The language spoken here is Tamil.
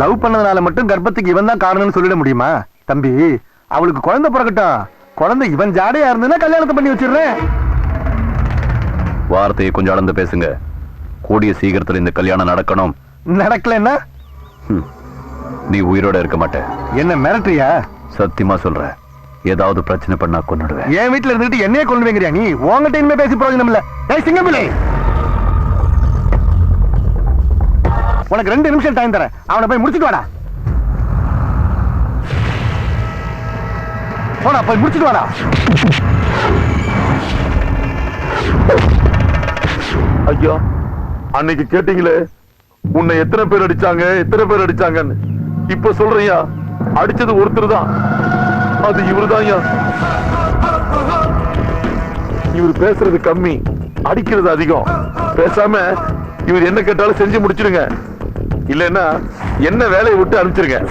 லவ் பண்ணதுனால மட்டும் கர்ப்பத்துக்கு இவன் தான் காரணம்னு சொல்லிட முடியுமா? தம்பி அவளுக்கு குழந்தை பிறக்கட்டும். குழந்தை இவன் ஜாடையா இருந்ததுன்னா கல்யாணத்தை பண்ணி வச்சிடுறேன். வார்த்தையை கொஞ்சம் அளந்து பேசுங்க. கூடிய சீக்கிரத்துல இந்த கல்யாணம் நடக்கணும். நடக்கலன்னா. நீ உயிரோட இருக்க மாட்ட. என்ன மிரட்டுறியா? சத்தியமா சொல்றேன் ஏதாவது பிரச்சனை பண்ணா கொன்னுடுவேன். என் வீட்டுல இருந்துட்டு என்னையே கொண்டு வைங்கிறியா நீ? உங்ககிட்ட இனிமே பேசி பிரயோஜனம் இல்ல. சிங்கம்பிள்ளை உனக்கு ரெண்டு நிமிஷம் டைம் தரேன். அவனை போய் முடிச்சுட்டு வாடா. போடா போய் முடிச்சிட்டு வாடா. ஐயா அன்னைக்கு கேட்டீங்களே? உன்னை எத்தனை பேர் அடிச்சாங்க எத்தனை பேர் அடிச்சாங்கன்னு. இப்ப சொல்றியா அடிச்சது ஒருத்தர் தான். அது இவரு தான் இவர் பேசுறது கம்மி அடிக்கிறது அதிகம். பேசாம இவர் என்ன கேட்டாலும் செஞ்சு முடிச்சிருங்க இல்லைன்னா என்ன வேலையை விட்டு அனுப்பிச்சிருக்கேன்